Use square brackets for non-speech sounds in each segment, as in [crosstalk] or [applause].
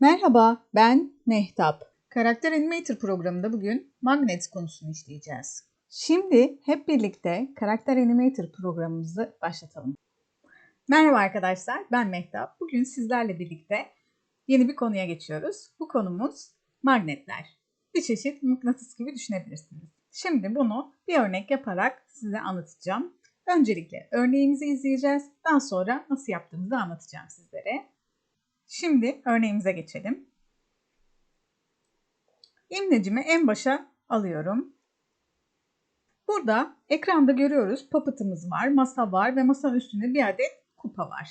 Merhaba, ben Mehtap. Karakter Animator programında bugün Magnet konusunu işleyeceğiz. Şimdi hep birlikte Karakter Animator programımızı başlatalım. Merhaba arkadaşlar, ben Mehtap. Bugün sizlerle birlikte yeni bir konuya geçiyoruz. Bu konumuz magnetler. Bir çeşit mıknatıs gibi düşünebilirsiniz. Şimdi bunu bir örnek yaparak size anlatacağım. Öncelikle örneğimizi izleyeceğiz. Daha sonra nasıl yaptığımızı anlatacağım sizlere. Şimdi örneğimize geçelim. İmlecimi en başa alıyorum. Burada ekranda görüyoruz papıtımız var, masa var ve masanın üstünde bir adet kupa var.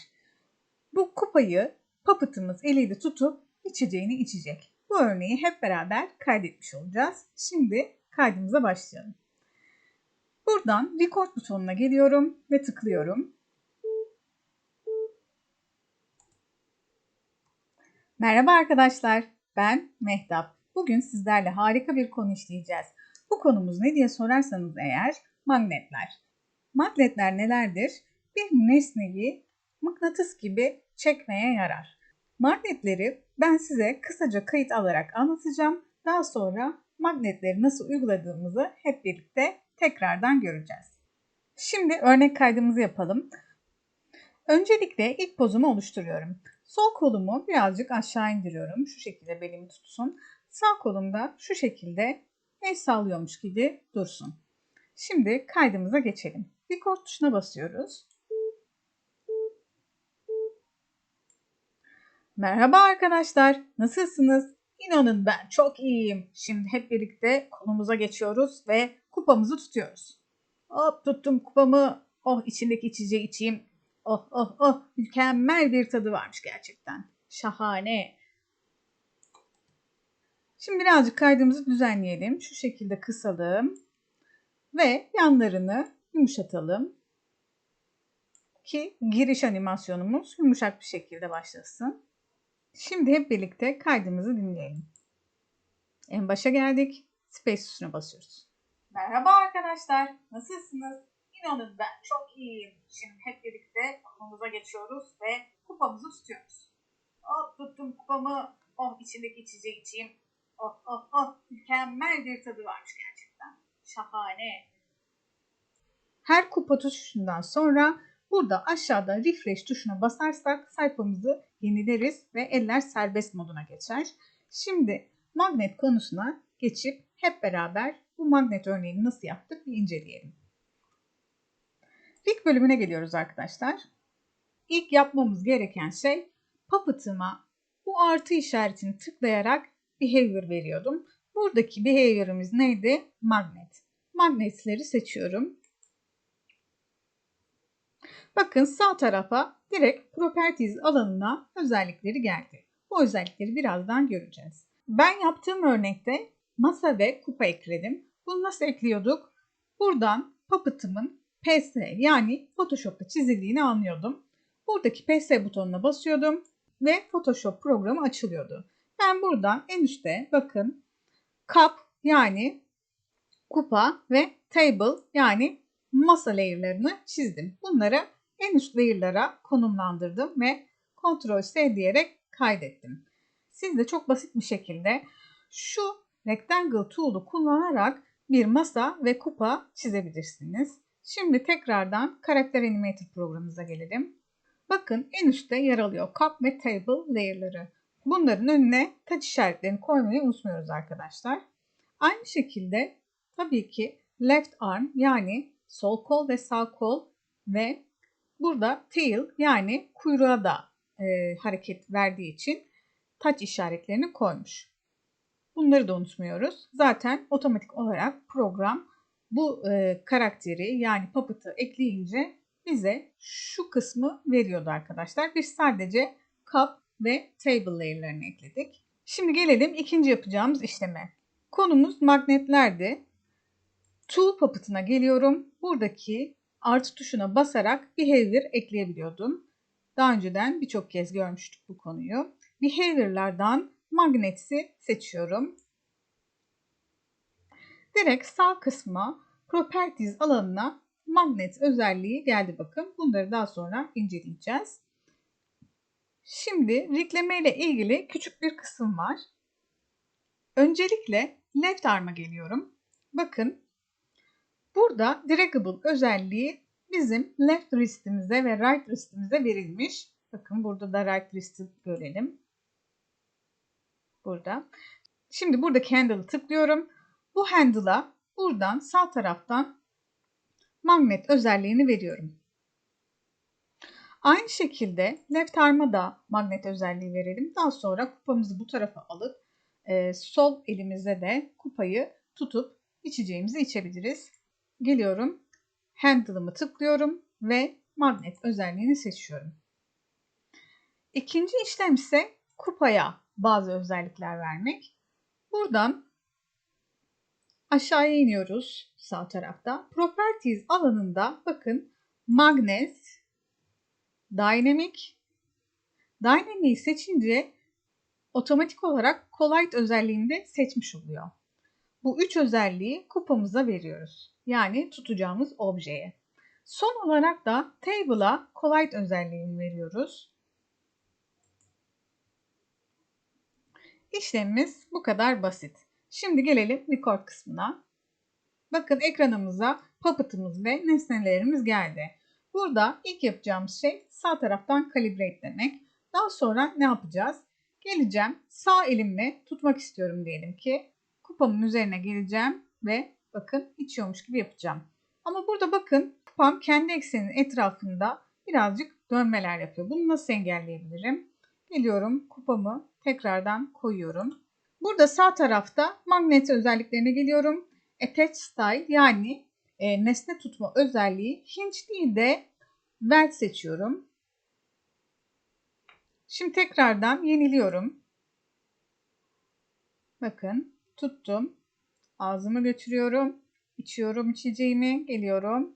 Bu kupayı papıtımız eliyle tutup içeceğini içecek. Bu örneği hep beraber kaydetmiş olacağız. Şimdi kaydımıza başlayalım. Buradan record butonuna geliyorum ve tıklıyorum. Merhaba arkadaşlar, ben Mehtap. Bugün sizlerle harika bir konu işleyeceğiz. Bu konumuz ne diye sorarsanız eğer magnetler. Magnetler nelerdir? Bir nesneyi mıknatıs gibi çekmeye yarar. Magnetleri ben size kısaca kayıt alarak anlatacağım. Daha sonra magnetleri nasıl uyguladığımızı hep birlikte tekrardan göreceğiz. Şimdi örnek kaydımızı yapalım. Öncelikle ilk pozumu oluşturuyorum. Sol kolumu birazcık aşağı indiriyorum. Şu şekilde belimi tutsun. Sağ kolumda şu şekilde el sallıyormuş gibi dursun. Şimdi kaydımıza geçelim. Record tuşuna basıyoruz. Merhaba arkadaşlar, nasılsınız? İnanın ben çok iyiyim. Şimdi hep birlikte konumuza geçiyoruz ve kupamızı tutuyoruz. Hop tuttum kupamı. Oh içindeki içeceği içeyim. Oh oh oh mükemmel bir tadı varmış gerçekten. Şahane. Şimdi birazcık kaydımızı düzenleyelim. Şu şekilde kısalım. Ve yanlarını yumuşatalım. Ki giriş animasyonumuz yumuşak bir şekilde başlasın. Şimdi hep birlikte kaydımızı dinleyelim. En başa geldik. Space tuşuna basıyoruz. Merhaba arkadaşlar. Nasılsınız? İnanın ben çok iyiyim. Şimdi hep birlikte konumuza geçiyoruz ve kupamızı tutuyoruz. Oh tuttum kupamı. Oh içindeki içeceği içeyim. Oh oh oh mükemmel bir tadı varmış gerçekten. Şahane. Her kupa tutuşundan sonra burada aşağıda refresh tuşuna basarsak sayfamızı yenileriz ve eller serbest moduna geçer. Şimdi magnet konusuna geçip hep beraber bu magnet örneğini nasıl yaptık bir inceleyelim. İlk bölümüne geliyoruz arkadaşlar. İlk yapmamız gereken şey puppet'ıma bu artı işaretini tıklayarak behavior veriyordum. Buradaki behavior'ımız neydi? Magnet. Magnetleri seçiyorum. Bakın sağ tarafa direkt Properties alanına özellikleri geldi. Bu özellikleri birazdan göreceğiz. Ben yaptığım örnekte masa ve kupa ekledim. Bunu nasıl ekliyorduk? Buradan Puppet'ımın PS yani Photoshop'ta çizildiğini anlıyordum. Buradaki PS butonuna basıyordum ve Photoshop programı açılıyordu. Ben buradan en üstte bakın cup yani kupa ve table yani masa layer'larını çizdim. Bunları en üst layer'lara konumlandırdım ve Ctrl S diyerek kaydettim. Siz de çok basit bir şekilde şu Rectangle tool'u kullanarak bir masa ve kupa çizebilirsiniz. Şimdi tekrardan Karakter Animator programımıza gelelim. Bakın en üstte yer alıyor Cup ve Table layer'ları. Bunların önüne taç işaretlerini koymayı unutmuyoruz arkadaşlar. Aynı şekilde tabii ki left arm yani sol kol ve sağ kol ve burada tail yani kuyruğa da e, hareket verdiği için taç işaretlerini koymuş. Bunları da unutmuyoruz. Zaten otomatik olarak program bu e, karakteri yani Puppet'ı ekleyince bize şu kısmı veriyordu arkadaşlar. Biz sadece cup ve table layer'larını ekledik. Şimdi gelelim ikinci yapacağımız işleme. Konumuz magnetlerdi. Tool Puppet'ına geliyorum. Buradaki artı tuşuna basarak behavior ekleyebiliyordum. Daha önceden birçok kez görmüştük bu konuyu. Behavior'lardan magnetsi seçiyorum. Direkt sağ kısma Properties alanına magnet özelliği geldi bakın. Bunları daha sonra inceleyeceğiz. Şimdi rikleme ile ilgili küçük bir kısım var. Öncelikle left arm'a geliyorum. Bakın burada draggable özelliği bizim left wrist'imize ve right wrist'imize verilmiş. Bakın burada da right wrist'i görelim. Burada. Şimdi buradaki handle'ı tıklıyorum. Bu handle'a buradan sağ taraftan magnet özelliğini veriyorum. Aynı şekilde left arm'a da magnet özelliği verelim. Daha sonra kupamızı bu tarafa alıp e, sol elimizde de kupayı tutup içeceğimizi içebiliriz. Geliyorum. Handle'ımı tıklıyorum ve magnet özelliğini seçiyorum. İkinci işlem ise kupaya bazı özellikler vermek. Buradan aşağıya iniyoruz sağ tarafta. Properties alanında bakın magnet, dynamic, dynamic'i seçince otomatik olarak collide özelliğini seçmiş oluyor. Bu üç özelliği kupamıza veriyoruz. Yani tutacağımız objeye. Son olarak da table'a collide özelliğini veriyoruz. İşlemimiz bu kadar basit. Şimdi gelelim record kısmına. Bakın ekranımıza puppet'ımız ve nesnelerimiz geldi. Burada ilk yapacağımız şey sağ taraftan calibrate demek. Daha sonra ne yapacağız? Geleceğim sağ elimle tutmak istiyorum diyelim ki. Kupamın üzerine geleceğim ve bakın içiyormuş gibi yapacağım. Ama burada bakın kupam kendi ekseninin etrafında birazcık dönmeler yapıyor. Bunu nasıl engelleyebilirim? Geliyorum kupamı tekrardan koyuyorum. Burada sağ tarafta magnet özelliklerine geliyorum. Attach style yani e, nesne tutma özelliği hinge değil de weld seçiyorum. Şimdi tekrardan yeniliyorum. Bakın tuttum. Ağzımı götürüyorum. İçiyorum içeceğimi. Geliyorum.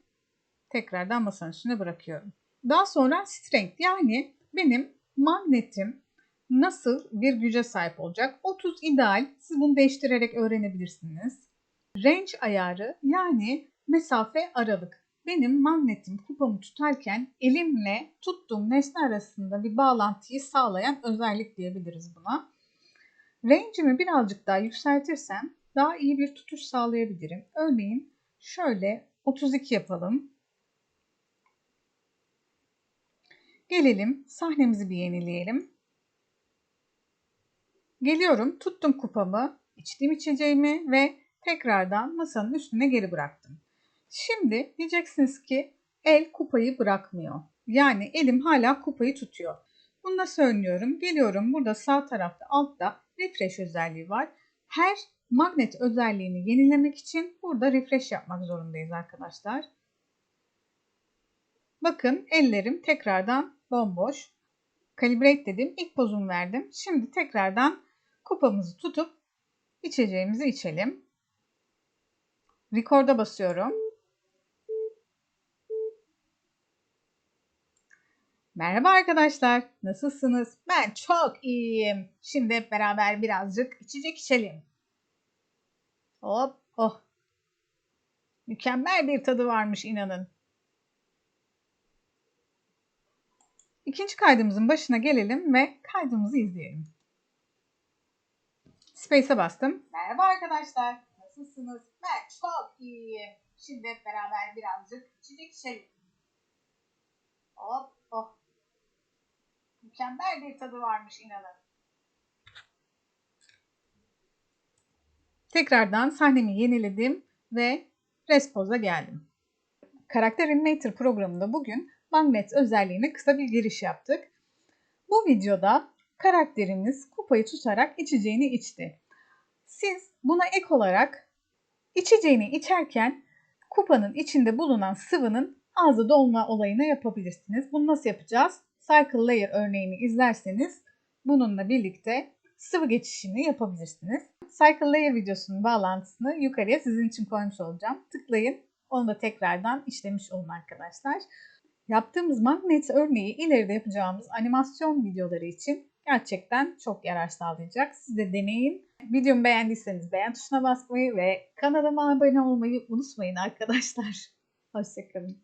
Tekrardan masanın üstüne bırakıyorum. Daha sonra strength yani benim magnetim nasıl bir güce sahip olacak? 30 ideal. Siz bunu değiştirerek öğrenebilirsiniz. Range ayarı yani mesafe aralık. Benim magnetim kupamı tutarken elimle tuttuğum nesne arasında bir bağlantıyı sağlayan özellik diyebiliriz buna. Range'imi birazcık daha yükseltirsem daha iyi bir tutuş sağlayabilirim. Örneğin şöyle 32 yapalım. Gelelim sahnemizi bir yenileyelim. Geliyorum tuttum kupamı, içtiğim içeceğimi ve tekrardan masanın üstüne geri bıraktım. Şimdi diyeceksiniz ki el kupayı bırakmıyor. Yani elim hala kupayı tutuyor. Bunu nasıl önlüyorum? Geliyorum burada sağ tarafta altta refresh özelliği var. Her magnet özelliğini yenilemek için burada refresh yapmak zorundayız arkadaşlar. Bakın ellerim tekrardan bomboş. Calibrate dedim. İlk pozumu verdim. Şimdi tekrardan kupamızı tutup içeceğimizi içelim. Record'a basıyorum. Merhaba arkadaşlar. Nasılsınız? Ben çok iyiyim. Şimdi hep beraber birazcık içecek içelim. Hop, oh. Mükemmel bir tadı varmış inanın. İkinci kaydımızın başına gelelim ve kaydımızı izleyelim. Space'e bastım. Merhaba arkadaşlar. Nasılsınız? Ben çok iyiyim. Şimdi hep beraber birazcık içecek içelim. Hop, oh. Mükemmel bir tadı varmış inanın. Tekrardan sahnemi yeniledim ve Respose'a geldim. Karakter Animator programında bugün magnet özelliğine kısa bir giriş yaptık. Bu videoda karakterimiz kupayı tutarak içeceğini içti. Siz buna ek olarak içeceğini içerken kupanın içinde bulunan sıvının ağzı dolma olayını yapabilirsiniz. Bunu nasıl yapacağız? Cycle Layer örneğini izlerseniz bununla birlikte sıvı geçişini yapabilirsiniz. Cycle Layer videosunun bağlantısını yukarıya sizin için koymuş olacağım. Tıklayın. Onu da tekrardan işlemiş olun arkadaşlar. Yaptığımız magnet örneği ileride yapacağımız animasyon videoları için gerçekten çok yarar sağlayacak. Siz de deneyin. Videomu beğendiyseniz beğen tuşuna basmayı ve kanalıma abone olmayı unutmayın arkadaşlar. [laughs] Hoşçakalın.